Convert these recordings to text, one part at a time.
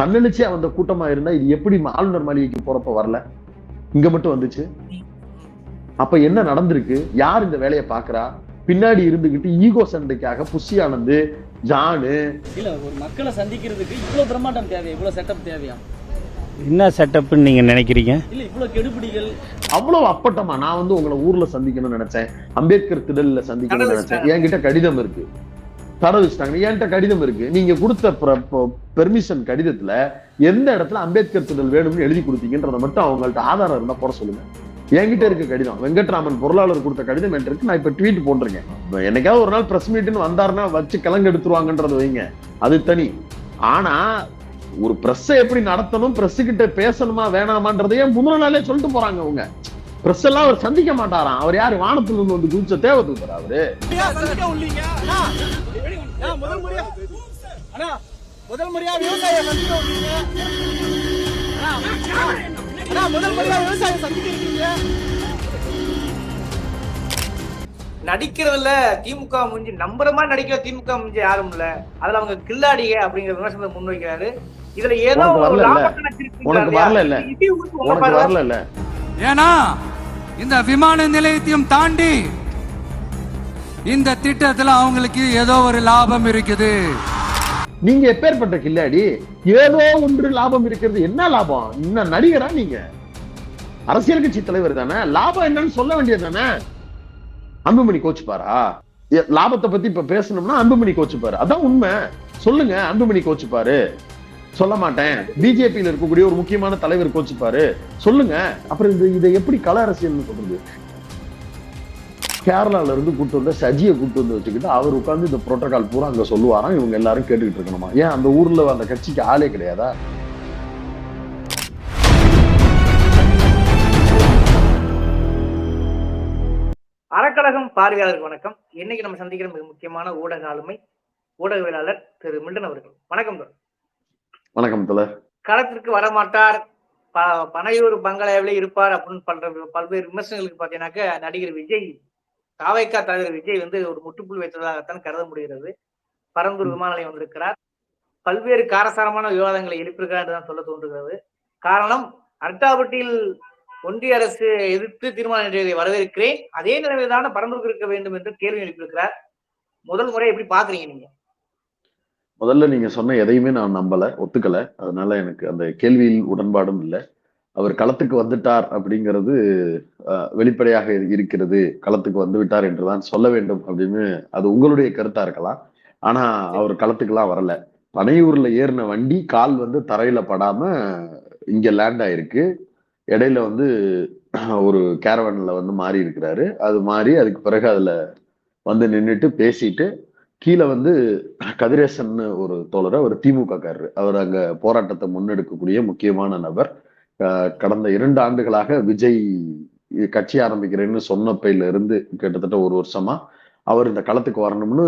தன்னெழுச்சியா வந்த கூட்டமா இருந்தா இது எப்படி ஆளுநர் மாளிகைக்கு போறப்ப வரல? இங்க மட்டும் வந்துச்சு. அப்ப என்ன நடந்திருக்கு? யார் இந்த வேலையை பாக்குறா பின்னாடி இருந்துகிட்டு ஈகோ சண்டைக்காக புஷி ஆனந்து ஜானு. இல்ல ஒரு மக்களை சந்திக்கிறதுக்கு இவ்வளவு பிரம்மாண்டம் தேவையா? இவ்வளவு செட்டப் தேவையா? என்ன செட்டப்னு நீங்கள் நினைக்கிறீங்க? இல்ல இவ்வளவு கெடுபிடிகள். அவ்வளவு அப்பட்டமா நான் வந்து உங்களை ஊர்ல சந்திக்கணும்னு நினைச்சேன். அம்பேத்கர் திடல்ல சந்திக்கணும்னு நினைச்சேன். என்கிட்ட கடிதம் இருக்கு. தர வச்சுட்டாங்க என்கிட்ட கடிதம் இருக்கு. நீங்க கொடுத்த பெர்மிஷன் கடிதத்துல எந்த இடத்துல அம்பேத்கர் திடல் வேணும்னு எழுதி கொடுத்தீங்கன்றத மட்டும் அவங்கள்ட்ட ஆதாரம் இருந்தா போட சொல்லுங்க. என்கிட்ட இருக்க கடிதம். வெங்கட்ராமன் பொருளாளர் கொடுத்த கடிதம் என்கிட்ட இருக்கு. நான் இப்ப ட்வீட் போட்டிருக்கேன். என்னைக்காவது ஒரு நாள் பிரஸ் மீட்னு வந்தாருன்னா வச்சு கிளங்க எடுத்துருவாங்கன்றத வைங்க. அது தனி. ஆனா ஒரு பிரஸ்ஸை எப்படி நடத்தணும்? பிரஸ் கிட்ட பேசணுமா வேணாமான்றதையே முதல் நாளே சொல்லிட்டு போறாங்க அவங்க பிரஸ் எல்லாம் அவர் சந்திக்க மாட்டாராம். அவர் யாரு? வானத்துல இருந்து வந்து குதிச்ச தேவை தூக்குறா அவரு முதல் முறையா. விவசாய சந்திக்க வந்தீங்க. அண்ணா, முதல் முறையா விவசாய சந்திக்க இருக்கீங்க நடிக்கிறதுல திமுக முடிஞ்சு நம்புற மாதிரி நடிக்கிற திமுக முடிஞ்சு யாரும் இல்ல. அதுல அவங்க கில்லாடிக அப்படிங்கிற விமர்சனத்தை முன்வைக்கிறாரு இதுல ஏதோ. வரல இல்ல. ஏன்னா இந்த விமான நிலையத்தையும் தாண்டி இந்த திட்டத்துல அவங்களுக்கு ஏதோ ஒரு லாபம் இருக்குது. நீங்க எப்பேற்பட்ட கில்லாடி? ஏதோ ஒன்று லாபம் இருக்கிறது. என்ன லாபம்? இன்னும் நடிகரா நீங்க? அரசியல் கட்சி தலைவர் தானே? லாபம் என்னன்னு சொல்ல வேண்டியது தானே? அன்புமணி கோச்சுப்பாரா? ஏ, லாபத்தை பத்தி இப்ப பேசணும்னா அன்புமணி கோச்சுப்பாரு. அதான் உண்மை. சொல்லுங்க அன்புமணி கோச்சுப்பாரு. சொல்ல மாட்டேன். பிஜேபியில இருக்கக்கூடிய ஒரு முக்கியமான தலைவர் கோச்சுப்பாரு. சொல்லுங்க. அப்புறம் இது இதை எப்படி கள அரசியல்னு சொல்றது? கேரளால இருந்து கூட்டு வந்த சஜியை கூட்டு வந்து வச்சுக்கிட்டு அவர் உட்கார்ந்து இந்த புரோட்டோகால் பூரா அங்க சொல்லுவாராம். இவங்க எல்லாரும் கேட்டுக்கிட்டு இருக்கணுமா? ஏன் அந்த ஊர்ல அந்த கட்சிக்கு ஆளே கிடையாதா? அறக்கழகம் பார்வையாளருக்கு வணக்கம். இன்னைக்கு நம்ம சந்திக்கிற மிக முக்கியமான ஊடக ஆளுமை ஊடகவியலாளர் திரு மில்டன் அவர்கள். வணக்கம் bro. வணக்கம் தலர் களத்திற்கு வரமாட்டார். பனையூர் பங்களாவிலே இருப்பார் அப்படின்னு பண்ற பல்வேறு விமர்சனங்களுக்கு பார்த்தீங்கன்னாக்க நடிகர் விஜய் காவைக்கா தலைவர் விஜய் வந்து ஒரு முற்றுப்புள்ளி வைத்ததாகத்தான் கருத முடிகிறது. பரந்தூர் விமான நிலையம் வந்திருக்கிறார். பல்வேறு காரசாரமான விவாதங்களை எழுப்பியிருக்கிறார் என்று தான் சொல்ல தோன்றுகிறது. காரணம் அர்த்தாபட்டியில் ஒன்றிய அரசு எதிர்த்து தீர்மானம் நிறைவேறியதை வரவேற்கிறேன். அதே நிலைமையில்தான் பரந்தூருக்கு இருக்க வேண்டும் என்று கேள்வி எழுப்பியிருக்கிறார். முதல் முறை எப்படி பாக்குறீங்க நீங்க? முதல்ல நீங்க சொன்ன எதையுமே நான் நம்பல ஒத்துக்கல. அதனால எனக்கு அந்த கேள்வியில் உடன்பாடும் இல்லை. அவர் களத்துக்கு வந்துட்டார் அப்படிங்கிறது வெளிப்படையாக இருக்கிறது. களத்துக்கு வந்து விட்டார் என்றுதான் சொல்ல வேண்டும் அப்படின்னு அது உங்களுடைய கருத்தா இருக்கலாம். ஆனா அவர் களத்துக்குலாம் வரல. பனையூர்ல ஏறின வண்டி கால் வந்து தரையில படாம இங்க லேண்ட் ஆயிருக்கு. இடையில வந்து ஒரு கேரவன்ல வந்து மாறி இருக்கிறாரு. அது மாறி அதுக்கு பிறகு அதுல வந்து நின்றுட்டு பேசிட்டு கீழே வந்து கதிரேசன் ஒரு தோழர் அவர் திமுக காரரு அவர் அங்க போராட்டத்தை முன்னெடுக்கக்கூடிய முக்கியமான நபர். கடந்த இரண்டு ஆண்டுகளாக விஜய் கட்சி ஆரம்பிக்கிறேன்னு சொன்னப்பையில இருந்து கிட்டத்தட்ட ஒரு வருஷமா அவர் இந்த களத்துக்கு வரணும்னு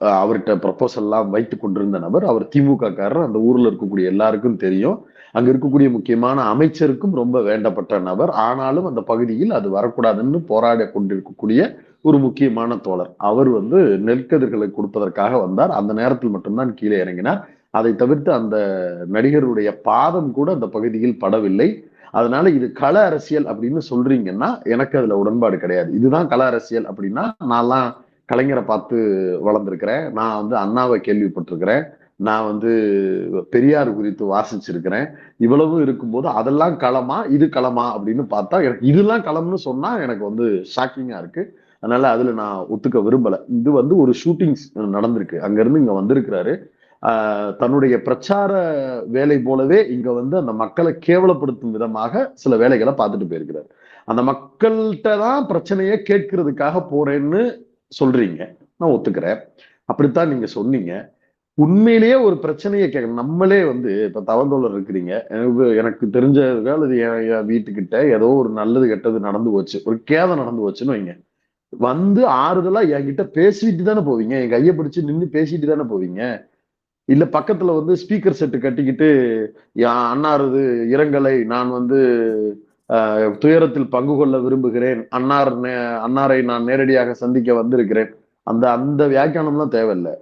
அவர்கிட்ட ப்ரப்போசல்லாம் வைத்து கொண்டிருந்த நபர் அவர் திமுக காரர் அந்த ஊர்ல இருக்கக்கூடிய எல்லாருக்கும் தெரியும். அங்க இருக்கக்கூடிய முக்கியமான அமைச்சருக்கும் ரொம்ப வேண்டப்பட்ட நபர். ஆனாலும் அந்த பகுதியில் அது வரக்கூடாதுன்னு போராட கொண்டிருக்கக்கூடிய ஒரு முக்கியமான தோழர். அவர் வந்து நெற்கதிர்களை கொடுப்பதற்காக வந்தார். அந்த நேரத்தில் மட்டும்தான் கீழே இறங்கினார். அதை தவிர்த்து அந்த நடிகருடைய பாதம் கூட அந்த பகுதியில் படவில்லை. அதனால இது கள அரசியல் அப்படின்னு சொல்றீங்கன்னா எனக்கு அதுல உடன்பாடு கிடையாது. இதுதான் கள அரசியல் அப்படின்னா நான்லாம் கலைஞரை பார்த்து வளர்ந்துருக்கிறேன். நான் வந்து அண்ணாவை கேள்விப்பட்டிருக்கிறேன். நான் வந்து பெரியார் குறித்து வாசிச்சிருக்கிறேன். இவ்வளவு இருக்கும்போது அதெல்லாம் களமா இது களமா அப்படின்னு பார்த்தா எனக்கு இதெல்லாம் களம்னு சொன்னா எனக்கு வந்து ஷாக்கிங்கா இருக்கு. அதனால அதுல நான் ஒத்துக்க விரும்பல. இது வந்து ஒரு ஷூட்டிங்ஸ் நடந்திருக்கு. அங்க இருந்து இங்க வந்திருக்கிறாரு. தன்னுடைய பிரச்சார வேலை போலவே இங்க வந்து அந்த மக்களை கேவலப்படுத்தும் விதமாக சில வேலைகளை பார்த்துட்டு போயிருக்கிறார். அந்த மக்கள்கிட்ட தான் பிரச்சனையை கேட்கறதுக்காக போறேன்னு சொல்றீங்க. நான் ஒத்துக்கிறேன். அப்படித்தான் நீங்க சொன்னீங்க. உண்மையிலேயே ஒரு பிரச்சனையை கேட்க நம்மளே வந்து இப்ப தவந்தோழர் இருக்கிறீங்க. எனக்கு எனக்கு தெரிஞ்சதுக்கால் இது என் என் வீட்டுக்கிட்ட ஏதோ ஒரு நல்லது கெட்டது நடந்து போச்சு. ஒரு கேதம் நடந்து போச்சுன்னு வைங்க. வந்து ஆறுதலா என்கிட்ட பேசிட்டு தானே போவீங்க. என் கையை பிடிச்சு நின்று பேசிட்டு தானே போவீங்க. இல்ல பக்கத்துல வந்து ஸ்பீக்கர் செட்டு கட்டிக்கிட்டு "யா- அன்னாரது இரங்கலை நான் வந்து துயரத்தில் பங்கு கொள்ள விரும்புகிறேன். அன்னார் நே- அன்னாரை நான் நேரடியாக சந்திக்க வந்திருக்கிறேன். அந்த அந்த வியாக்கியானம்லாம் தேவையில்லை.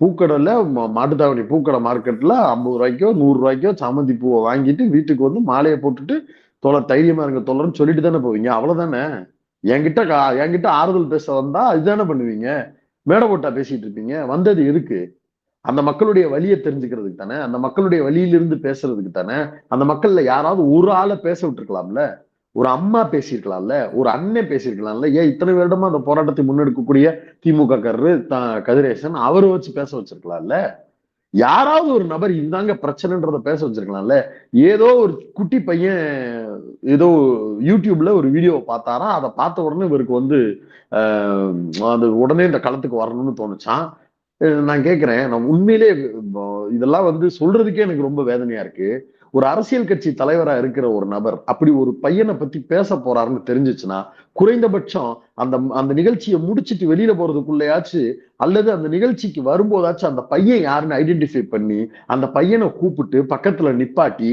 பூக்கடையில மாட்டுத்தாவணி பூக்கடை மார்க்கெட்ல ஐம்பது ரூபாய்க்கோ நூறு ரூபாய்க்கோ சாமந்தி பூவை வாங்கிட்டு வீட்டுக்கு வந்து மாலையை போட்டுட்டு தொலை தைரியமா இருங்க தொலைன்னு சொல்லிட்டு தானே போவீங்க? அவ்வளவுதானே? என்கிட்ட கா- என்கிட்ட ஆறுதல் பேச வந்தா இதுதானே பண்ணுவீங்க? மேடை போட்டா பேசிட்டு இருப்பீங்க? வந்தது எதுக்கு? அந்த மக்களுடைய வழியை தெரிஞ்சுக்கிறதுக்கு தானே அந்த மக்களுடைய வழியிலிருந்து பேசுறதுக்கு தானே அந்த மக்கள்ல யாராவது ஒரு ஆளை பேச விட்டுருக்கலாம்ல? ஒரு அம்மா பேசியிருக்கலாம்ல? ஒரு அண்ணன் பேசியிருக்கலாம்ல? ஏன் இத்தனை வருடமா அந்த போராட்டத்தை முன்னெடுக்கக்கூடிய திமுக கரு கதிரேசன் அவரை வச்சு பேச வச்சிருக்கலாம்ல? யாராவது ஒரு நபர் இதுதாங்க பிரச்சனைன்றத பேச வச்சிருக்கலாம்ல? ஏதோ ஒரு குட்டி பையன் ஏதோ யூடியூப்ல ஒரு வீடியோ பார்த்தாரா அதை பார்த்த உடனே இவருக்கு வந்து அது உடனே இந்த களத்துக்கு வரணும்னு தோணுச்சான் நான் கேக்குறேன். நான் உண்மையிலே இதெல்லாம் வந்து சொல்றதுக்கே எனக்கு ரொம்ப வேதனையா இருக்கு. ஒரு அரசியல் கட்சி தலைவரா இருக்கிற ஒரு நபர் அப்படி ஒரு பையனை பத்தி பேச போறாருன்னு தெரிஞ்சுச்சுன்னா குறைந்தபட்சம் அந்த அந்த நிகழ்ச்சியை முடிச்சிட்டு வெளியில போறதுக்குள்ளயாச்சு அல்லது அந்த நிகழ்ச்சிக்கு வரும்போதாச்சும் அந்த பையன் யாருன்னு ஐடென்டிஃபை பண்ணி அந்த பையனை கூப்பிட்டு பக்கத்துல நிப்பாட்டி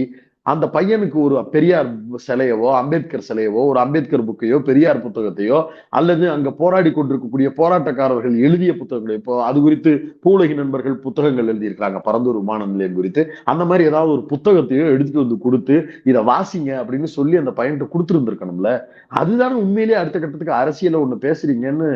அந்த பையனுக்கு ஒரு பெரியார் சிலையவோ அம்பேத்கர் சிலையவோ ஒரு அம்பேத்கர் புக்கையோ பெரியார் புத்தகத்தையோ அல்லது அங்க போராடி கொண்டிருக்கக்கூடிய போராட்டக்காரர்கள் எழுதிய புத்தகங்கள் இப்போ அது குறித்து பூலகி நண்பர்கள் புத்தகங்கள் எழுதியிருக்கிறாங்க பரந்தூர் விமான நிலையம் குறித்து. அந்த மாதிரி ஏதாவது ஒரு புத்தகத்தையோ எடுத்துட்டு வந்து கொடுத்து இதை வாசிங்க அப்படின்னு சொல்லி அந்த பையன்கிட்ட கொடுத்துருந்துருக்கணும்ல. அதுதானே உண்மையிலேயே அடுத்த கட்டத்துக்கு அரசியல ஒண்ணு பேசுறீங்கன்னு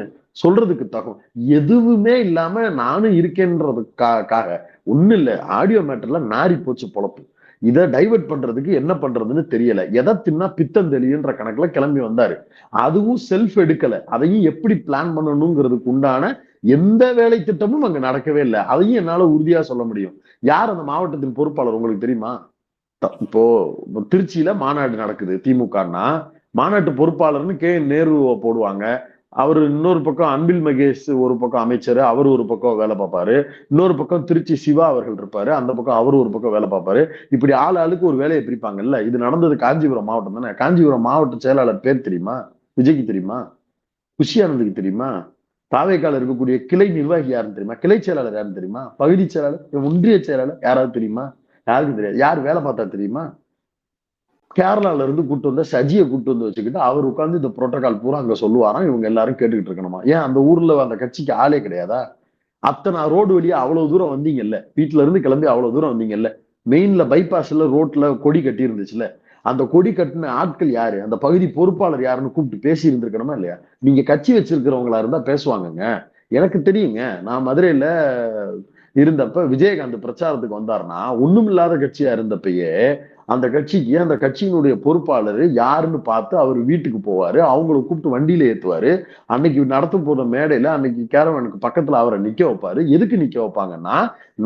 சொல்றதுக்கு தகும் எதுவுமே இல்லாம நானும் இருக்கேன்றதுக்காக ஒண்ணு இல்லை ஆடியோ மேட்டர்ல நாரி போச்சு பொழப்பு. இதை டைவர்ட் பண்றதுக்கு என்ன பண்றதுன்னு தெரியல. எதை தின்னா பித்தம் தெளியுன்ற கணக்குல கிளம்பி வந்தாரு. அதுவும் செல்ஃப் எடுக்கல. அதையும் எப்படி பிளான் பண்ணணுங்கிறதுக்கு உண்டான எந்த வேலை திட்டமும் அங்க நடக்கவே இல்லை. அதையும் என்னால உறுதியா சொல்ல முடியும். யார் அந்த மாவட்டத்தின் பொறுப்பாளர் உங்களுக்கு தெரியுமா? த- இப்போ திருச்சியில மாநாடு நடக்குது. திமுகன்னா மாநாட்டு பொறுப்பாளர்னு கே. நேருவை போடுவாங்க. அவர் இன்னொரு பக்கம் அன்பில் மகேஷ் ஒரு பக்கம் அமைச்சர் அவர் ஒரு பக்கம் வேலை பார்ப்பாரு. இன்னொரு பக்கம் திருச்சி சிவா அவர்கள் இருப்பாரு. அந்த பக்கம் அவர் ஒரு பக்கம் வேலை பார்ப்பாரு. இப்படி ஆள் ஆளுக்கு ஒரு வேலையை பிரிப்பாங்கல்ல. இது நடந்தது காஞ்சிபுரம் மாவட்டம் தானே? காஞ்சிபுரம் மாவட்ட செயலாளர் பேர் தெரியுமா? விஜய்க்கு தெரியுமா? குஷியானதுக்கு தெரியுமா? தாவேக்கால இருக்கக்கூடிய கிளை நிர்வாகி யாருன்னு தெரியுமா? கிளை செயலாளர் யாருன்னு தெரியுமா? பகுதி செயலாளர் ஒன்றிய செயலாளர் யாராவது தெரியுமா? யாருக்கும் தெரியாது? யார் வேலை பார்த்தா தெரியுமா? கேரளால இருந்து கூட்டு வந்த சஜியை கூட்டு வந்து வச்சுக்கிட்டு அவர் உட்காந்து இந்த புரோட்டோகால் பூரா அங்க சொல்லுவாராம். இவங்க எல்லாரும் கேட்டுக்கிட்டு இருக்கணுமா? ஏன் அந்த ஊர்ல அந்த கட்சிக்கு ஆளே கிடையாதா? அத்தனை ரோடு வழியா அவ்வளவு தூரம் வந்தீங்கல்ல? வீட்டுல இருந்து கிளம்பி அவ்வளவு தூரம் வந்தீங்கல்ல? மெயின்ல பைபாஸ்ல ரோட்ல கொடி கட்டி இருந்துச்சுல அந்த கொடி கட்டின ஆட்கள் யாரு? அந்த பகுதி பொறுப்பாளர் யாருன்னு கூப்பிட்டு பேசி இருந்திருக்கணுமா இல்லையா? நீங்க கட்சி வச்சிருக்கிறவங்களா இருந்தா பேசுவாங்கங்க. எனக்கு தெரியுங்க. நான் மதுரையில இருந்தப்ப விஜயகாந்த் பிரச்சாரத்துக்கு வந்தாருன்னா ஒண்ணும் இல்லாத கட்சியா இருந்தப்பயே அந்த கட்சிக்கு அந்த கட்சியினுடைய பொறுப்பாளர் யாருன்னு பார்த்து அவர் வீட்டுக்கு போவார் அவங்கள கூப்பிட்டு வண்டியில ஏற்றுவார் அன்னைக்கு நடத்த போகிற மேடையில் அன்னைக்கு கேரவனுக்கு பக்கத்தில் அவரை நிற்க வைப்பார். எதுக்கு நிற்க வைப்பாங்கன்னா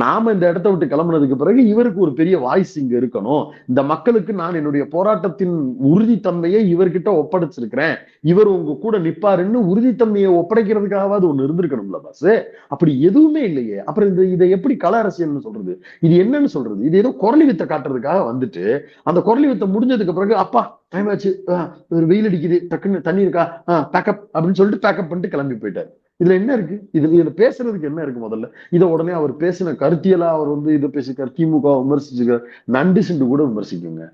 நாம இந்த இடத்த விட்டு கிளம்புனதுக்கு பிறகு இவருக்கு ஒரு பெரிய வாய்ஸ் இங்க இருக்கணும். இந்த மக்களுக்கு நான் என்னுடைய போராட்டத்தின் உறுதித்தன்மையை இவர்கிட்ட ஒப்படைச்சிருக்கிறேன். இவர் உங்க கூட நிப்பாருன்னு உறுதித்தன்மையை ஒப்படைக்கிறதுக்காகவாது ஒன்று இருந்திருக்கணும்ல பாஸ் அப்படி எதுவுமே இல்லையே. அப்புறம் இந்த இதை எப்படி கல அரசியல்னு சொல்றது? இது என்னன்னு சொல்றது? இது ஏதோ குரலி வித்த காட்டுறதுக்காக வந்துட்டு அந்த குரல் யுத்தம் முடிஞ்சதுக்கு பிறகு அப்பா டைம் ஆச்சு. ஒரு வெயில் அடிக்குது டக்குன்னு தண்ணி இருக்கா? பேக்கப் அப்படின்னு சொல்லிட்டு பேக்கப் பண்ணிட்டு கிளம்பி போயிட்டாரு. இதுல என்ன இருக்கு? இதுல இதுல பேசுறதுக்கு என்ன இருக்கு முதல்ல? இதை உடனே அவர் பேசின கருத்தியலா அவர் வந்து இதை பேசிக்கார் திமுக விமர்சிச்சுக்கார் நண்டு சிண்டு கூட விமர்சிக்குங்க.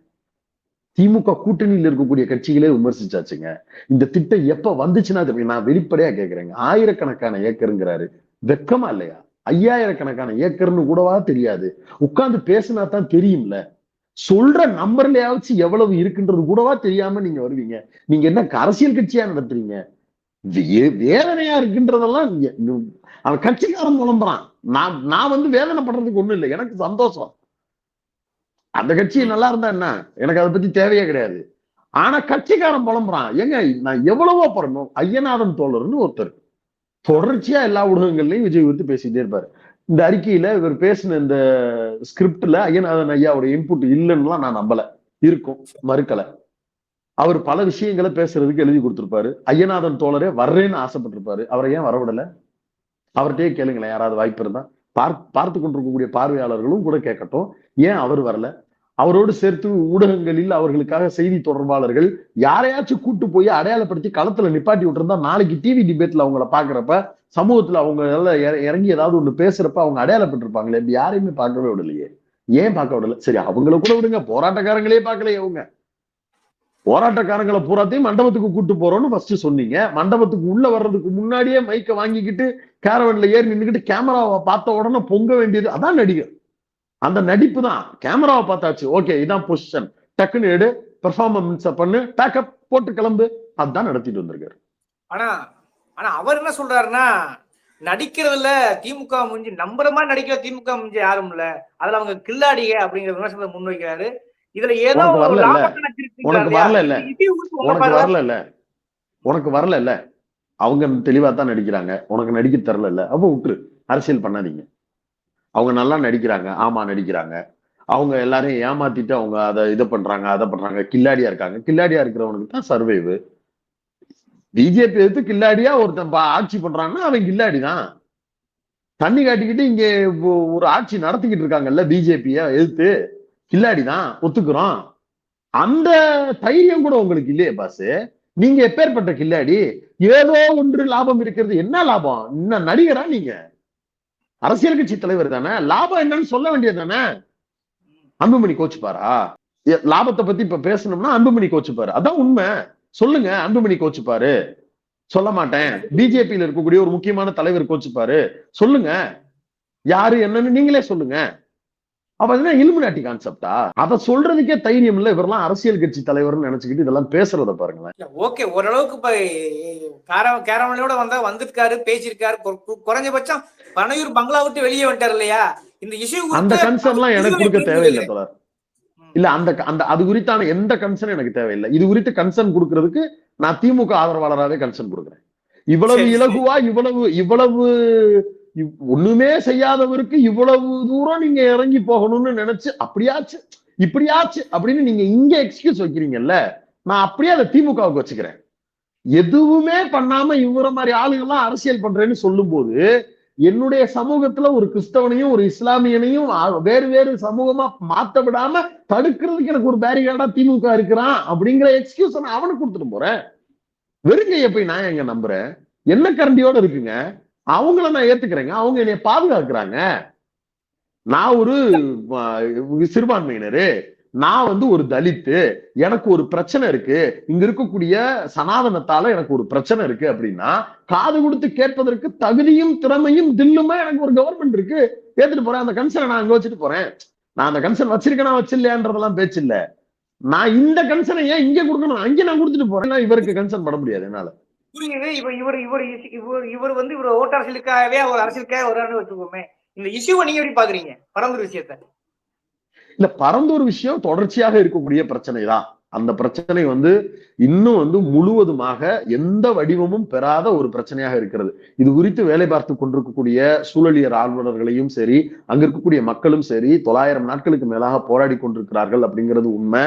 திமுக கூட்டணியில் இருக்கக்கூடிய கட்சிகளே விமர்சிச்சாச்சுங்க. இந்த திட்டம் எப்ப வந்துச்சுன்னா நான் வெளிப்படையா கேக்குறேங்க. ஆயிரக்கணக்கான ஏக்கருங்கிறாரு. வெக்கமா இல்லையா? ஐயாயிரக்கணக்கான ஏக்கர்னு கூடவா தெரியாது. உட்கார்ந்து பேசினா தான் தெரியும்ல. சொல்ற நம்பர்லயாச்சும் எவ்வளவு இருக்குன்றது கூடவா தெரியாம நீங்க வருவீங்க. நீங்க என்ன அரசியல் கட்சியா நடத்துறீங்க? வே- வேதனையா இருக்குன்றதெல்லாம் அவன் கட்சிக்காரன் புலம்புறான். நான் நான் வந்து வேதனைப்படுறதுக்கு ஒண்ணும் இல்லை. எனக்கு சந்தோஷம். அந்த கட்சி நல்லா இருந்தா என்ன? எனக்கு அதை பத்தி தேவையே கிடையாது. ஆனா கட்சிக்காரன் புலம்புறான். ஏங்க நான் எவ்வளவோ படணும் ஐயநாதன் தோழர்னு ஒருத்தர். தொடர்ச்சியா எல்லா ஊடகங்கள்லயும் விஜய் குறித்து பேசிட்டே இருப்பாரு. இந்த அறிக்கையில இவர் பேசின இந்த ஸ்கிரிப்ட்ல ஐயநாதன் ஐயாவோட இன்புட் இல்லைன்னுலாம் நான் நம்பல. இருக்கும். மறுக்கல. அவர் பல விஷயங்களை பேசுறதுக்கு எழுதி கொடுத்திருப்பாரு. ஐயநாதன் தோழரே வர்றேன்னு ஆசைப்பட்டிருப்பாரு. அவரை ஏன் வரவிடல? அவர்கிட்டயே கேளுங்களேன் யாராவது வாய்ப்பு இருந்தா. பார் பார்த்து கொண்டிருக்கக்கூடிய பார்வையாளர்களும் கூட கேட்கட்டும். ஏன் அவர் வரல? அவரோடு சேர்த்து ஊடகங்களில் அவர்களுக்காக செய்தி தொடர்பாளர்கள் யாரையாச்சும் கூட்டு போய் அடையாளப்படுத்தி களத்துல நிப்பாட்டி விட்டுருந்தா நாளைக்கு டிவி டிபேட்ல அவங்கள பாக்குறப்ப சமூகத்துல அவங்க எல்லாம் இற- இறங்கி ஏதாவது ஒண்ணு பேசுறப்ப அவங்க அடையாளப்பட்டிருப்பாங்களே இப்படி யாரையுமே பார்க்கவே விடலையே. ஏன் பார்க்க விடல? சரி அவங்கள கூட விடுங்க. போராட்டக்காரங்களே பார்க்கலையே அவங்க போராட்டக்காரங்களை பூராத்தையும் மண்டபத்துக்கு கூட்டு போறோம்னு ஃபர்ஸ்ட் சொன்னீங்க. மண்டபத்துக்கு உள்ள வர்றதுக்கு முன்னாடியே மைக்க வாங்கிக்கிட்டு கேரவன்ல ஏறி நின்றுக்கிட்டு கேமராவை பார்த்த உடனே பொங்க வேண்டியது. அதான் நடிகர். அந்த நடிப்பு தான். கேமராவை பார்த்தாச்சு. ஓகே இதான் பொசிஷன் டக்குன்னு எடு பெர்ஃபார்மன்ஸ் பண்ணு பேக்கப் போட்டு கிளம்பு. அதுதான் நடத்திட்டு வந்திருக்காரு. ஆனா ஆனா அவர் என்ன சொல்றாருன்னா நடிக்கிறதுல திமுக முடிஞ்சு நம்புற மாதிரி நடிக்கிற திமுக முடிஞ்சு யாரும் இல்ல அதுல அவங்க கில்லாடிக அப்படிங்கிற விமர்சனத்தை முன்வைக்கிறாரு. இதுல ஏதோ உனக்கு வரல இல்ல? உனக்கு? வரல இல்ல. உனக்கு வரல இல்ல. அவங்க தெளிவா தான் நடிக்கிறாங்க. உனக்கு நடிக்க தரல இல்ல. அப்ப விட்டுரு. அரசியல் பண்ணாதீங்க. அவங்க நல்லா நடிக்கிறாங்க ஆமா நடிக்கிறாங்க. அவங்க எல்லாரையும் ஏமாத்திட்டு அவங்க அதை இதை பண்றாங்க அதை பண்றாங்க கில்லாடியா இருக்காங்க. கில்லாடியா இருக்கிறவனுக்கு தான் சர்வைவ் பிஜேபி எடுத்து கில்லாடியா ஒருத்தன் ஆட்சி பண்றாங்கன்னா அவன் கில்லாடி தான். தண்ணி காட்டிக்கிட்டு இங்க ஒரு ஆட்சி நடத்திக்கிட்டு இருக்காங்கல்ல பிஜேபிய எதிர்த்து கில்லாடி தான் ஒத்துக்கிறோம் அந்த தைரியம் கூட உங்களுக்கு இல்லையே பாஸ் நீங்க எப்பேற்பட்ட கில்லாடி? ஏதோ ஒன்று லாபம் இருக்கிறது. என்ன லாபம்? இன்னும் நடிகரா நீங்க? அரசியல் கட்சி தலைவர் தானே? லாபம் என்னன்னு சொல்ல வேண்டியது தானே? அன்புமணி கோச்சுப்பாரா? லாபத்தை பத்தி இப்ப பேசணும்னா அன்புமணி கோச்சுப்பாரு. அதான் உண்மை. சொல்லுங்க அன்புமணி கோச்சுப்பாரு. சொல்ல மாட்டேன். பிஜேபியில இருக்கக்கூடிய ஒரு முக்கியமான தலைவர் கோச்சுப்பாரு. சொல்லுங்க. யாரு என்னன்னு நீங்களே சொல்லுங்க. அப்ப என்ன இலுமினாட்டி கான்செப்டா அத சொல்றதுக்கே தைரியம் இல்ல. இவரெல்லாம் அரசியல் கட்சி தலைவர்னு நினைச்சுக்கிட்டு இதெல்லாம் பேசுறத பாருங்களேன். ஓகே ஓரளவுக்கு இப்ப கேர கேரவனோட வந்தா வந்திருக்காரு பேசியிருக்காரு. குறைஞ்சபட்சம் பனையூர் பங்களா விட்டு வெளியே வந்துட்டாரு இல்லையா? இந்த இஷ்யூ அந்த கன்சர்ன் எல்லாம் எனக்கு கொடுக்க தேவையில்லை தொடர் இல்ல அந்த அந்த அது குறித்தான எந்த கன்சர்ன் எனக்கு தேவையில்லை. இது குறித்து கன்சர்ன் கொடுக்கறதுக்கு நான் திமுக ஆதரவாளராகவே கன்சர்ன் கொடுக்குறேன். இவ்வளவு. இலகுவா இவ்வளவு இவ்வளவு இவ்- ஒண்ணுமே செய்யாதவருக்கு இவ்வளவு தூரம் நீங்க இறங்கி போகணும்னு நினைச்சு அப்படியாச்சு இப்படியாச்சு அப்படின்னு நீங்க இங்க எக்ஸ்கியூஸ் வைக்கிறீங்கல்ல நான் அப்படியே அதை திமுகவுக்கு வச்சுக்கிறேன். எதுவுமே பண்ணாம இவர மாதிரி ஆளுகள்லாம் அரசியல் பண்றேன்னு சொல்லும் போது என்னுடைய சமூகத்துல ஒரு கிறிஸ்தவனையும் ஒரு இஸ்லாமியனையும் வேறு வேறு சமூகமா மாத்த விடாம தடுக்கிறதுக்கு எனக்கு ஒரு பேரிகார்டா திமுக இருக்கிறான் அப்படிங்கிற எக்ஸ்கியூஸ் நான் அவனுக்கு கொடுத்துட்டு போறேன். வெறுங்கைய போய் நான் எங்க நம்புறேன்? என்ன கரண்டியோட இருக்குங்க? அவங்கள நான் ஏத்துக்கிறேங்க. அவங்க என்னைய பாதுகாக்கிறாங்க. நான் ஒரு சிறுபான்மையினரு. நான் வந்து ஒரு தலித்து. எனக்கு ஒரு பிரச்சனை இருக்கு. இங்க இருக்கக்கூடிய சனாதனத்தால எனக்கு ஒரு பிரச்சனை இருக்கு அப்படின்னா காது கொடுத்து கேட்பதற்கு தகுதியும் திறமையும் தில்லுமா எனக்கு ஒரு கவர்மெண்ட் இருக்கு. ஏத்துட்டு போறேன். அந்த கன்சர்னை நான் அங்க வச்சுட்டு போறேன். நான் அந்த கன்சர்ன் வச்சிருக்கேனா வச்சில்லையான்றதெல்லாம் பேச்சு இல்ல நான் இந்த கன்சர்னை ஏன் இங்க கொடுக்கணும்? அங்க நான் கொடுத்துட்டு போறேன். இவருக்கு கன்சர்ன் பண்ண முடியாது என்னால. புரியுது இவர் இவர் இவர் இவர் இவர் வந்து இவர் ஓட்டு அரசியலுக்காகவே ஒரு அரசியலுக்காக ஒரு வச்சுக்கோமே. இந்த இஷ்யூவை நீங்க எப்படி பாக்குறீங்க? பரந்தூர் விஷயத்த. இல்ல பரந்தூர் விஷயம் தொடர்ச்சியாக இருக்கக்கூடிய பிரச்சனை தான் அந்த பிரச்சனை வந்து இன்னும் வந்து முழுவதுமாக எந்த வடிவமும் பெறாத ஒரு பிரச்சனையாக இருக்கிறது. இது குறித்து வேலை பார்த்து கொண்டிருக்கக்கூடிய சூழலியர் ஆர்வலர்களையும் சரி அங்க இருக்கக்கூடிய மக்களும் சரி தொள்ளாயிரம் நாட்களுக்கு மேலாக போராடி கொண்டிருக்கிறார்கள் அப்படிங்கிறது உண்மை.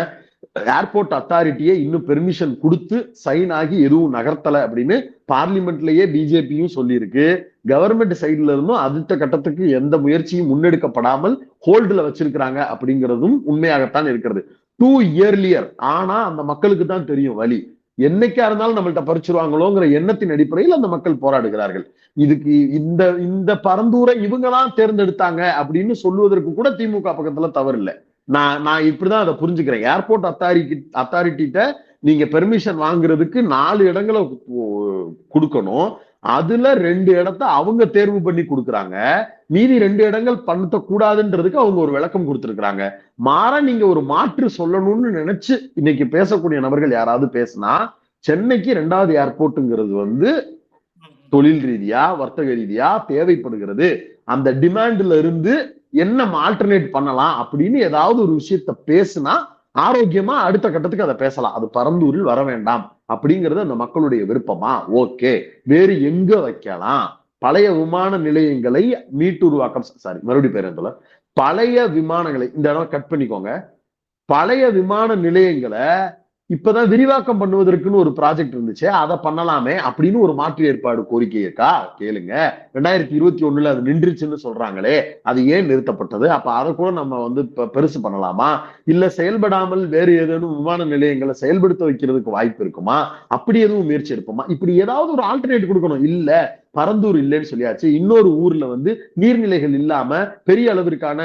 ஏர்போர்ட் அத்தாரிட்டியே இன்னும் பெர்மிஷன் கொடுத்து சைன் ஆகி எதுவும் நகர்த்தல அப்படின்னு பார்லிமெண்ட்லயே பிஜேபியும் சொல்லியிருக்கு. கவர்மெண்ட் சைடுல இருந்தும் அடுத்த கட்டத்துக்கு எந்த முயற்சியும் முன்னெடுக்கப்படாமல் ஹோல்டுல வச்சிருக்கிறாங்க அப்படிங்கிறதும் உண்மையாகத்தான் இருக்கிறது. டூ இயர்லியர் ஆனா அந்த மக்களுக்கு தான் தெரியும் வழி என்னைக்கா இருந்தாலும் நம்மள்ட்ட பறிச்சிருவாங்களோங்கிற எண்ணத்தின் அடிப்படையில் அந்த மக்கள் போராடுகிறார்கள். இதுக்கு இந்த இந்த பரந்தூரை இவங்க தான் தேர்ந்தெடுத்தாங்க அப்படின்னு சொல்லுவதற்கு கூட திமுக பக்கத்துல தவறு இல்லை நான் நான் இப்படிதான் அதை புரிஞ்சுக்கிறேன். ஏர்போர்ட் அத்தாரிட்டி அத்தாரிட்டிட்ட நீங்க பெர்மிஷன் வாங்குறதுக்கு நாலு இடங்களை கொடுக்கணும். அதுல ரெண்டு இடத்த அவங்க தேர்வு பண்ணி கொடுக்குறாங்க. மீதி ரெண்டு இடங்கள் பண்ணத்த கூடாதுன்றதுக்கு அவங்க ஒரு விளக்கம் கொடுத்துருக்குறாங்க. மாற நீங்க ஒரு மாற்று சொல்லணும்னு நினைச்சு இன்னைக்கு பேசக்கூடிய நபர்கள் யாராவது பேசினா சென்னைக்கு ரெண்டாவது ஏர்போர்ட்டுங்கிறது வந்து தொழில் ரீதியா வர்த்தக ரீதியா தேவைப்படுகிறது. அந்த டிமாண்ட்ல இருந்து என்ன ஆல்டர்னேட் பண்ணலாம் அப்படின்னு ஏதாவது ஒரு விஷயத்த பேசுனா ஆரோக்கியமா அடுத்த கட்டத்துக்கு அதை பேசலாம். அது பரந்தூரில் வர வேண்டாம் அப்படிங்கிறது அந்த மக்களுடைய விருப்பமா? ஓகே. வேறு எங்க வைக்கலாம்? பழைய விமான நிலையங்களை மீட்டுருவாக்கம். சாரி மறுபடியும் பேர் என்ன பழைய விமானங்களை இந்த இடம் கட் பண்ணிக்கோங்க. பழைய விமான நிலையங்களை இப்பதான் விரிவாக்கம் பண்ணுவதற்குன்னு ஒரு ப்ராஜெக்ட் இருந்துச்சு. அதை பண்ணலாமே அப்படின்னு ஒரு மாற்று ஏற்பாடு கோரிக்கை இருக்கா? கேளுங்க. ரெண்டாயிரத்தி இருபத்தி ஒண்ணுல அது நின்றுச்சுன்னு சொல்றாங்களே. அது ஏன் நிறுத்தப்பட்டது? அப்ப அதை கூட நம்ம வந்து பெருசு பண்ணலாமா? இல்ல செயல்படாமல் வேறு ஏதேனும் விமான நிலையங்களை செயல்படுத்த வைக்கிறதுக்கு வாய்ப்பு இருக்குமா? அப்படி எதுவும் முயற்சி எடுப்போமா? இப்படி ஏதாவது ஒரு ஆல்டர்னேட் கொடுக்கணும். இல்ல பரந்தூர் இல்லைன்னு சொல்லியாச்சு. இன்னொரு ஊர்ல வந்து நீர்நிலைகள் இல்லாம பெரிய அளவிற்கான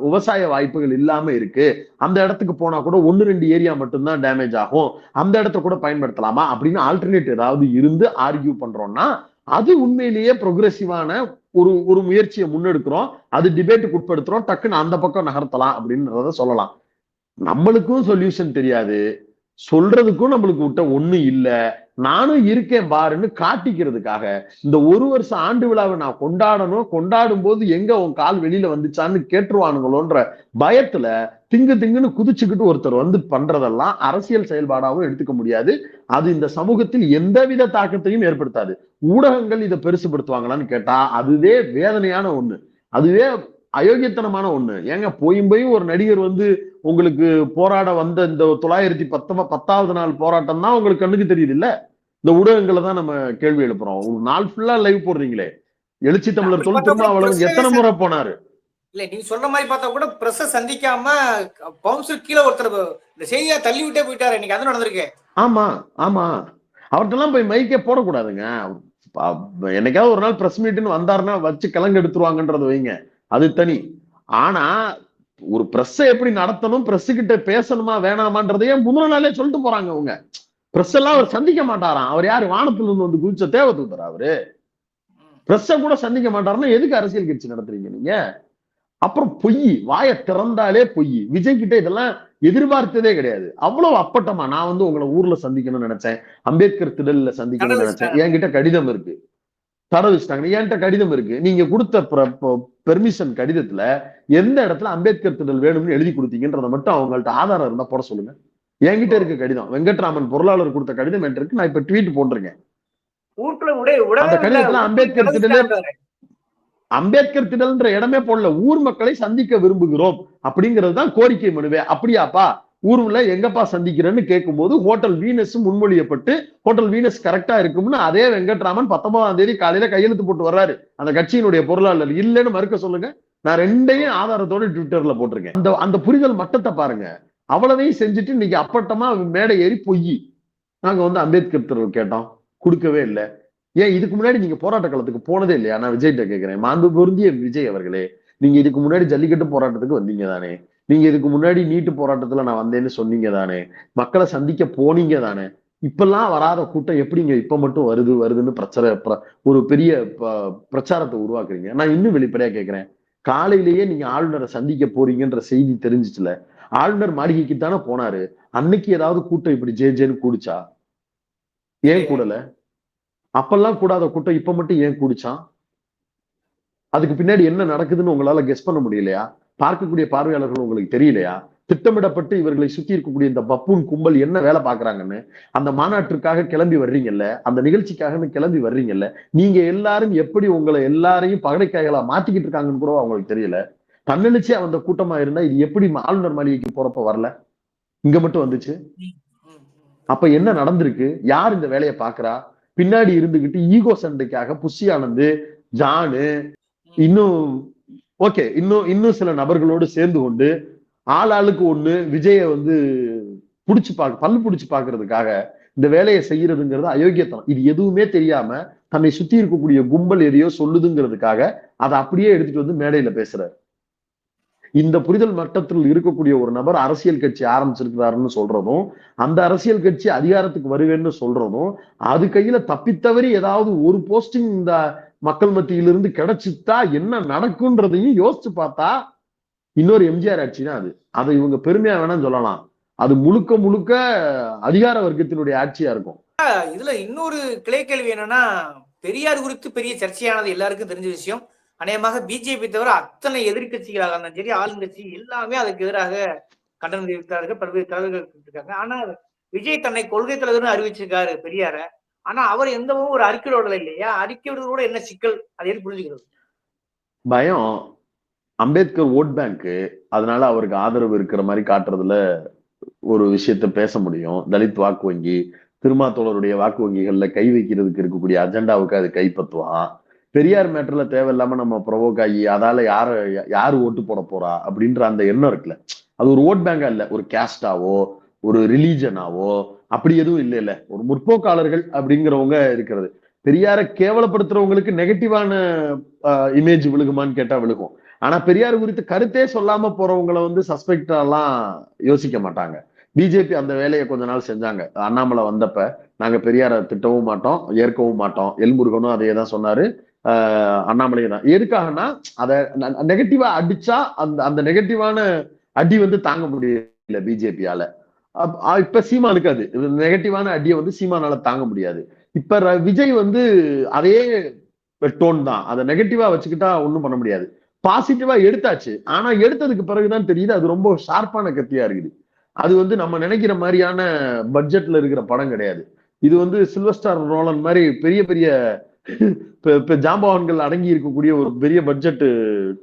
விவசாய வாய்ப்புகள் இல்லாம இருக்கு. அந்த இடத்துக்கு போனா கூட ஒன்னு ரெண்டு ஏரியா மட்டும்தான் டேமேஜ் ஆகும். அந்த இடத்த கூட பயன்படுத்தலாமா அப்படின்னு ஆல்டர்னேட் ஏதாவது இருந்து ஆர்கியூ பண்றோம்னா அது உண்மையிலேயே ப்ரொக்ரெசிவான ஒரு ஒரு முயற்சியை முன்னெடுக்கிறோம். அது டிபேட்டுக்கு உட்படுத்துறோம். டக்குன்னு அந்த பக்கம் நகர்த்தலாம் அப்படின்றத சொல்லலாம். நம்மளுக்கும் சொல்யூஷன் தெரியாது. சொல்றதுக்கும் நம்மளுக்கு விட்ட ஒண்ணு இல்ல. நானும் இருக்கேன் பாருன்னு காட்டிக்கிறதுக்காக இந்த ஒரு வருஷம் ஆண்டு விழாவை நான் கொண்டாடணும். கொண்டாடும் போது எங்க உன் கால் வெளியில வந்துச்சான்னு கேட்டுருவானுங்களோன்ற பயத்துல திங்கு திங்குன்னு குதிச்சுக்கிட்டு ஒருத்தர் வந்து பண்றதெல்லாம் அரசியல் செயல்பாடாகவும் எடுத்துக்க முடியாது. அது இந்த சமூகத்தில் எந்தவித தாக்கத்தையும் ஏற்படுத்தாது. ஊடகங்கள் இதை பெருசுபடுத்துவாங்களான்னு கேட்டா அதுவே வேதனையான ஒண்ணு. அதுவே அயோக்கியத்தனமான ஒண்ணு. ஏங்க போயும் போயும் ஒரு நடிகர் வந்து உங்களுக்கு போராட வந்த இந்த தொள்ளாயிரத்தி பத்தொன்ப பத்தாவது நாள் போராட்டம் தான் உங்களுக்கு கண்ணுக்கு தெரியுது இல்ல இந்த ஊடகங்களை தான் நம்ம கேள்வி எழுப்புறோம். ஒரு நாள் ஃபுல்லா லைவ் போடுறீங்களே. எழுச்சி தமிழர் தொல் திருமாவளவன் எத்தனை முறை போனாரு? இல்ல நீங்க சொல்ற மாதிரி பார்த்தா கூட பிரஸ் சந்திக்காம பவுன்சர் கீழே ஒருத்தர் இந்த செய்தியா தள்ளி விட்டே போயிட்டாரு. இன்னைக்கு அது நடந்திருக்கு. ஆமா ஆமா. அவர்கிட்டலாம் போய் மைக்கே போடக்கூடாதுங்க. என்னைக்காவது ஒரு நாள் பிரஸ் மீட்னு வந்தாருன்னா வச்சு கிளங்க எடுத்துருவாங்கன்றது வைங்க. அது தனி. ஆனா ஒரு பிரஸ் எப்படி நடத்தணும் பிரஸ் கிட்ட பேசணுமா வேணாமான்றதையே முந்தின நாளே சொல்லிட்டு போறாங்க அவங்க பிரஸ் எல்லாம் அவர் சந்திக்க மாட்டாராம். அவர் யாரு? வானத்துல இருந்து வந்து குதிச்ச தேவ தூதரா அவரு? பிரஸ்ஸ கூட சந்திக்க மாட்டாருன்னா எதுக்கு அரசியல் கட்சி நடத்துறீங்க நீங்க? அப்புறம் பொய் வாயை திறந்தாலே பொய். விஜய் கிட்ட இதெல்லாம் எதிர்பார்த்ததே கிடையாது. அவ்வளவு அப்பட்டமா நான் வந்து உங்களை ஊர்ல சந்திக்கணும்னு நினைச்சேன். அம்பேத்கர் திடல்ல சந்திக்கணும்னு நினைச்சேன். என்கிட்ட கடிதம் இருக்கு. தடை வச்சுட்டாங்க என்கிட்ட கடிதம் இருக்கு. நீங்க கொடுத்த பெர்மிஷன் கடிதத்துல எந்த இடத்துல அம்பேத்கர் திடல் வேணும்னு எழுதி கொடுத்தீங்கன்றத மட்டும் அவங்கள்ட்ட ஆதாரம் இருந்தா போட சொல்லுங்க. என்கிட்ட இருக்கு கடிதம். வெங்கட்ராமன் பொருளாளர் கொடுத்த கடிதம் என்கிட்ட இருக்கு. நான் இப்ப ட்வீட் போட்டிருக்கேன். அந்த கடிதத்துல அம்பேத்கர் திடலே அம்பேத்கர் திடல்ன்ற இடமே போடல. ஊர் மக்களை சந்திக்க விரும்புகிறோம். அப்படிங்கிறது தான் கோரிக்கை மனுவே. அப்படியாப்பா? ஊர்ல எங்கப்பா சந்திக்கிறேன்னு கேட்கும்போது ஹோட்டல் வீனஸ் முன்மொழியப்பட்டு ஹோட்டல் வீனஸ் கரெக்டா இருக்கும்னு அதே வெங்கட்ராமன் பத்தொன்பதாம் தேதி காலையில கையெழுத்து போட்டு வர்றாரு. அந்த கட்சியினுடைய பொருளாளர். இல்லைன்னு மறுக்க சொல்லுங்க. நான் ரெண்டையும் ஆதாரத்தோட ட்விட்டர்ல போட்டிருக்கேன். அந்த அந்த புரிதல் மட்டத்தை பாருங்க. அவ்வளவையும் செஞ்சுட்டு இன்னைக்கு அப்பட்டமா மேடை ஏறி பொய். நாங்க வந்து அம்பேத்கர் திடல் கேட்டோம். கொடுக்கவே இல்லை. ஏன் இதுக்கு முன்னாடி நீங்க போராட்ட களத்துக்கு போனதே இல்லையா? நான் விஜய்கிட்ட கேட்கிறேன் மாண்பு பொருந்திய விஜய் அவர்களே நீங்க இதுக்கு முன்னாடி ஜல்லிக்கட்டு போராட்டத்துக்கு வந்தீங்க தானே நீங்க இதுக்கு முன்னாடி நீட்டு போராட்டத்துல நான் வந்தேன்னு சொன்னீங்க தானே? மக்களை சந்திக்க போனீங்க தானே? இப்பெல்லாம் வராத கூட்டம் எப்படிங்க இப்ப மட்டும் வருது வருதுன்னு பிரச்சார பிர- ஒரு பெரிய ப- பிரச்சாரத்தை உருவாக்குறீங்க. நான் இன்னும் வெளிப்படையா கேட்கிறேன் காலையிலேயே நீங்க ஆளுநரை சந்திக்க போறீங்கன்ற செய்தி தெரிஞ்சிச்சுல? ஆளுநர் மாளிகைக்கு தானே போனாரு. அன்னைக்கு ஏதாவது கூட்டம் இப்படி ஜே ஜேன்னு கூடிச்சா? ஏன் கூடல? அப்பெல்லாம் கூடாத கூட்டம் இப்ப மட்டும் ஏன் கூடிச்சான் அதுக்கு பின்னாடி என்ன நடக்குதுன்னு உங்களால கெஸ் பண்ண முடியலையா? பார்க்கக்கூடிய பார்வையாளர்கள் உங்களுக்கு தெரியலையா? திட்டமிடப்பட்டு இவர்களை சுத்தி இருக்கக்கூடிய இந்த பப்பூன் கும்பல் என்ன வேலை பாக்குறாங்கன்னு அந்த மாநாட்டிற்காக கிளம்பி வர்றீங்கல்ல அந்த நிகழ்ச்சிக்காக கிளம்பி வர்றீங்கல்ல நீங்க எல்லாரும் எப்படி உங்களை எல்லாரையும் பகடைக்காய்களா மாத்திக்கிட்டு இருக்காங்கன்னு கூட அவங்களுக்கு தெரியல? தன்னெழுச்சியா வந்த கூட்டமா இருந்தா இது எப்படி ஆளுநர் மாளிகைக்கு போறப்ப வரல? இங்க மட்டும் வந்துச்சு. அப்ப என்ன நடந்திருக்கு? யார் இந்த வேலையை பாக்குறா பின்னாடி இருந்துகிட்டு ஈகோ சண்டைக்காக புஷி ஆனந்து ஜானு இன்னும் ஓகே இன்னும் இன்னும் சில நபர்களோடு சேர்ந்து கொண்டு ஆள் ஆளுக்கு ஒண்ணு விஜய வந்து புடிச்சு பார்க்க பல்லு புடிச்சு பாக்குறதுக்காக இந்த வேலையை செய்யறதுங்கிறது அயோக்கியத்தனம். இது எதுவுமே தெரியாம தன்னை சுத்தி இருக்கக்கூடிய கும்பல் எதையோ சொல்லுதுங்கிறதுக்காக அதை அப்படியே எடுத்துட்டு வந்து மேடையில பேசுறாரு. இந்த புரிதல் மட்டத்தில் இருக்கக்கூடிய ஒரு நபர் அரசியல் கட்சி ஆரம்பிச்சிருக்கிறாருன்னு சொல்றதும் அந்த அரசியல் கட்சி அதிகாரத்துக்கு வருவேன்னு சொல்றதும் அது கையில தப்பித்தவறி ஏதாவது ஒரு போஸ்டிங் இந்த மக்கள் மத்தியிலிருந்து கிடைச்சிட்டா என்ன நடக்கும்ன்றதையும் யோசிச்சு பார்த்தா இன்னொரு எம்ஜிஆர் ஆட்சி தான் அது. அதை இவங்க பெருமையா வேணா சொல்லலாம். அது முழுக்க முழுக்க அதிகார வர்க்கத்தினுடைய ஆட்சியா இருக்கும். இதுல இன்னொரு கிளை கேள்வி என்னன்னா பெரியார் குறித்து பெரிய சர்ச்சையானது எல்லாருக்கும் தெரிஞ்ச விஷயம். அநேகமாக பிஜேபி தவிர அத்தனை எதிர்க்கட்சிகளாக இருந்தாலும் சரி ஆளுங்கட்சி எல்லாமே அதுக்கு எதிராக கண்டனம் தெரிவித்தார்கள் பல்வேறு தலைவர்கள் இருக்காங்க ஆனா விஜய் தன்னை கொள்கை தலைவர்னு அறிவிச்சிருக்காரு பெரியார. ஆனா அவர் எந்த ஒரு அறிக்கை விடல இல்லையா? அறிக்கை கூட என்ன சிக்கல்? அதே புரிஞ்சுக்கிறது? பயம். அம்பேத்கர் ஓட் பேங்க்கு அதனால அவருக்கு ஆதரவு இருக்கிற மாதிரி காட்டுறதுல ஒரு விஷயத்த பேச முடியும். தலித் வாக்கு வங்கி திருமாத்தோழருடைய வாக்கு வங்கிகள்ல கை வைக்கிறதுக்கு இருக்கக்கூடிய அஜெண்டாவுக்கு அது கைப்பற்றுவான் பெரியார் மேட்டர்ல தேவையில்லாம நம்ம ப்ரொவோக் ஆகி அதால யார யாரு ஓட்டு போட போறா அப்படின்ற அந்த எண்ணம் இருக்குல்ல. அது ஒரு ஓட் பேங்கா இல்ல ஒரு கேஸ்டாவோ ஒரு ரிலீஜனாவோ அப்படி எதுவும் இல்லை இல்ல ஒரு முற்போக்காளர்கள் அப்படிங்கிறவங்க இருக்கிறது. பெரியாரை கேவலப்படுத்துறவங்களுக்கு நெகட்டிவான இமேஜ் விழுகுமான்னு கேட்டா விழுகும். ஆனா பெரியார் குறித்து கருத்தே சொல்லாம போறவங்கள வந்து சஸ்பெக்டா எல்லாம் யோசிக்க மாட்டாங்க. பிஜேபி அந்த வேலையை கொஞ்ச நாள் செஞ்சாங்க. அண்ணாமலை வந்தப்ப நாங்க பெரியாரை திட்டவும் மாட்டோம் ஏற்கவும் மாட்டோம். எல்முருகனும் அதே தான் சொன்னாரு. ஆஹ் தான். எதுக்காகனா அதை நெகட்டிவா அடிச்சா அந்த அந்த நெகட்டிவான அடி வந்து தாங்க முடியல பிஜேபியால இப்ப சீமானுக்கு அது. நெகட்டிவான அடியை வந்து சீமானால தாங்க முடியாது. இப்ப ர- விஜய் வந்து அதே டோன் தான். அதை நெகட்டிவா வச்சுக்கிட்டா ஒண்ணும் பண்ண முடியாது. பாசிட்டிவா எடுத்தாச்சு. ஆனா எடுத்ததுக்கு பிறகுதான் தெரியுது அது ரொம்ப ஷார்ப்பான கத்தியா இருக்குது. அது வந்து நம்ம நினைக்கிற மாதிரியான பட்ஜெட்ல இருக்கிற படம் கிடையாது. இது வந்து சில்வர் ஸ்டார் ரோலன் மாதிரி பெரிய பெரிய இப்ப ஜாம்பவான்கள் அடங்கி இருக்கக்கூடிய ஒரு பெரிய பட்ஜெட்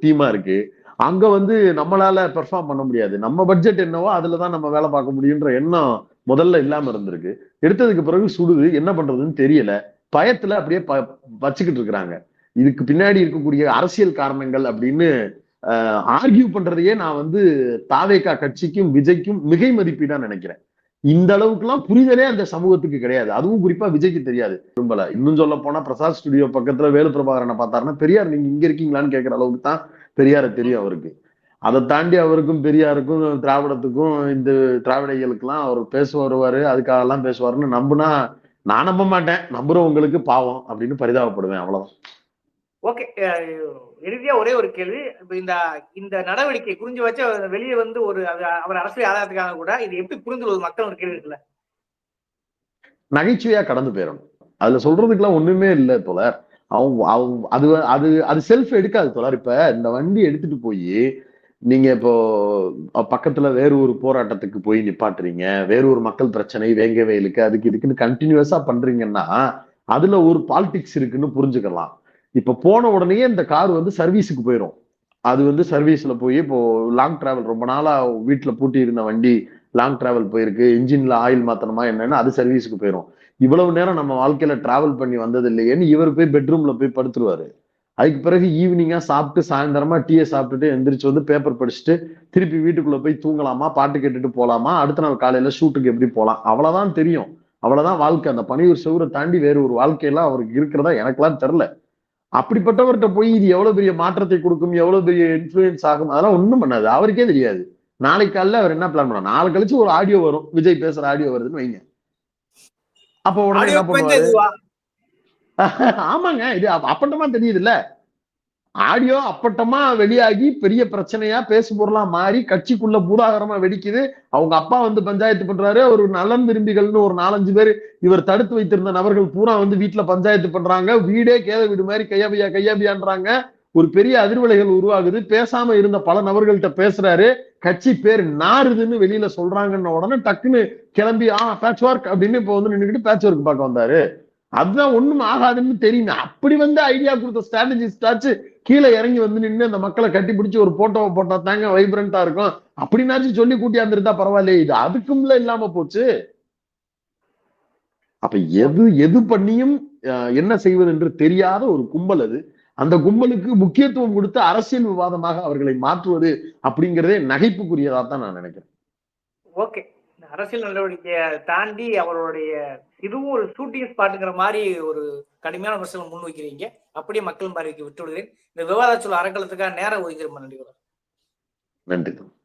டீமா இருக்கு. அங்க வந்து நம்மளால பெர்ஃபார்ம் பண்ண முடியாது. நம்ம பட்ஜெட் என்னவோ அதுலதான் நம்ம வேலை பார்க்க முடியுன்ற எண்ணம் முதல்ல இல்லாம இருந்திருக்கு. எடுத்ததுக்கு பிறகு சுடுது. என்ன பண்றதுன்னு தெரியல. பயத்துல அப்படியே ப- வச்சுக்கிட்டு இருக்கிறாங்க. இதுக்கு பின்னாடி இருக்கக்கூடிய அரசியல் காரணங்கள் அப்படின்னு ஆர்கியூ பண்றதையே நான் வந்து தாவேகா கட்சிக்கும் விஜய்க்கும் மிகை மதிப்பீடா நினைக்கிறேன். இந்த அளவுக்குலாம் புரிதலே அந்த சமூகத்துக்கு கிடையாது. அதுவும் குறிப்பா விஜய்க்கு தெரியாது. விரும்பல இன்னும் சொல்ல போனா பிரசாத் ஸ்டுடியோ பக்கத்துல வேலு பிரபாகரனை பார்த்தாருன்னா பெரியார் நீங்க இங்க இருக்கீங்களான்னு கேட்கிற அளவுக்கு தான் பெரியார தெரியும் அவருக்கு. அதை தாண்டி அவருக்கும் பெரியாருக்கும் திராவிடத்துக்கும் இந்த திராவிடைகளுக்கெல்லாம் அவர் பேச வருவாரு அதுக்காகலாம் பேசுவாருன்னு நம்புனா நான் நம்ப மாட்டேன். நம்புறவங்களுக்கு பாவம் அப்படின்னு பரிதாபப்படுவேன் அவ்வளவுதான். ஓகே இறுதியா ஒரே ஒரு கேள்வி. இப்ப இந்த இந்த நடவடிக்கை குறிஞ்சு வச்சு வெளியே வந்து ஒரு அவர் அரசியல் ஆதாயத்துக்காக கூட இது எப்படி கொள்வது மக்கள் ஒரு கேள்வி இருக்குல்ல. நகைச்சுவையா கடந்து போயிடணும். அதுல சொல்றதுக்கெல்லாம் ஒண்ணுமே இல்லை தோழர். அது அது அது செல்ஃப் எடுக்காது தோழர். இப்ப இந்த வண்டி எடுத்துட்டு போய் நீங்க இப்போ பக்கத்துல வேற ஒரு போராட்டத்துக்கு போய் நிப்பாட்டுறீங்க வேற ஒரு மக்கள் பிரச்சனை வேங்க வயலுக்கு அதுக்கு இதுக்குன்னு கண்டினியூஸா பண்றீங்கன்னா அதுல ஒரு பாலிடிக்ஸ் இருக்குன்னு புரிஞ்சுக்கலாம். இப்ப போன உடனே இந்த கார் வந்து சர்வீஸுக்கு போயிடும் அது வந்து சர்வீஸ்ல போய் இப்போ லாங் டிராவல் ரொம்ப நாளா வீட்டுல பூட்டி இருந்த வண்டி லாங் டிராவல் போயிருக்கு இன்ஜின்ல ஆயில் மாத்தணுமா என்னன்னு அது சர்வீஸுக்கு போயிடும் இவ்வளவு நேரம் நம்ம வாழ்க்கையில டிராவல் பண்ணி வந்தது இல்லையேன்னு இவர் போய் பெட்ரூம்ல போய் படுத்துருவாரு. அதுக்கு பிறகு ஈவினிங்கா சாப்பிட்டு சாயந்தரமா டீயை சாப்பிட்டுட்டு எந்திரிச்சு வந்து பேப்பர் படிச்சுட்டு திருப்பி வீட்டுக்குள்ள போய் தூங்கலாமா பாட்டு கேட்டுட்டு போலாமா அடுத்த நாள் காலையில ஷூட்டுக்கு எப்படி போலாம்? அவ்வளவுதான் தெரியும். அவ்வளவுதான் வாழ்க்கை. அந்த பனியூர் செவரை தாண்டி வேற ஒரு வாழ்க்கையெல்லாம் அவருக்கு இருக்கிறதா எனக்கெல்லாம் தெரில அப்படிப்பட்டவர்கிட்ட போய் இது எவ்வளவு பெரிய மாற்றத்தை கொடுக்கும் எவ்வளவு பெரிய இன்ஃபுளுயன்ஸ் ஆகும் அதெல்லாம் ஒன்றும் பண்ணாது. அவருக்கே தெரியாது. நாளைக்கு காலையில் அவர் என்ன பிளான் பண்ணா நாளை கழிச்சு ஒரு ஆடியோ வரும். விஜய் பேசுற ஆடியோ வருதுன்னு வைங்க. அப்ப உடனே என்ன பண்ணுவாரு? ஆமாங்க. இது அப்ப- அப்பட்டமா தெரியுது இல்ல ஆடியோ அப்பட்டமா வெளியாகி பெரிய பிரச்சனையா பேசு பொருளா மாறி கட்சிக்குள்ள பூதாகரமா வெடிக்குது. அவங்க அப்பா வந்து பஞ்சாயத்து பண்றாரு. ஒரு நலன் விரும்பிகள்னு ஒரு நாலஞ்சு பேர் இவர் தடுத்து வைத்திருந்த நபர்கள் பூரா வந்து வீட்டுல பஞ்சாயத்து பண்றாங்க. வீடே கேத வீடு மாதிரி கையாபியா கையாபியான்றாங்க. ஒரு பெரிய அதிர்வலைகள் உருவாகுது. பேசாம இருந்த பல நபர்கள்ட்ட பேசுறாரு. கட்சி பேர் நாறுதுன்னு வெளியில சொல்றாங்கன்ன உடனே டக்குன்னு கிளம்பி ஆ பேட்ச் ஒர்க் அப்படின்னு இப்ப வந்து நின்றுக்கிட்டு பேட்ச் ஒர்க் பார்க்க வந்தாரு. அதுதான் ஒண்ணும் ஆகாதுன்னு தெரியுமே. அப்படி வந்து ஐடியா கொடுத்த ஸ்ட்ராட்டஜிஸ்டாச்சு கீழே இறங்கி வந்து நின்று அந்த மக்களை கட்டி பிடிச்சி ஒரு போட்டோவை போட்டா தாங்க வைப்ரண்டா இருக்கும். அப்படின்னாச்சும் சொல்லி கூட்டியாந்துருந்தா பரவாயில்லையே. இது அதுக்கும்ல இல்லாம போச்சு. அப்ப எது எது பண்ணியும் என்ன செய்வது என்று தெரியாத ஒரு கும்பல் அது. அந்த கும்பலுக்கு முக்கியத்துவம் கொடுத்து அரசியல் விவாதமாக அவர்களை மாற்றுவது அப்படிங்கிறதே நகைப்புக்குரியதா தான் நான் நினைக்கிறேன். ஓகே. இந்த அரசியல் நடவடிக்கையை தாண்டி அவருடைய இதுவும் ஒரு ஷூட்டிங் ஸ்பாட்டுங்கிற மாதிரி ஒரு கடுமையான விமர்சனம் முன் வைக்கிறீங்க. அப்படியே மக்கள் பார்வைக்கு விட்டு விடுகிறேன். இந்த விவாத சொல் அறக்கலத்துக்காக நேரம் ஒதுக்கிற நன்றி நன்றி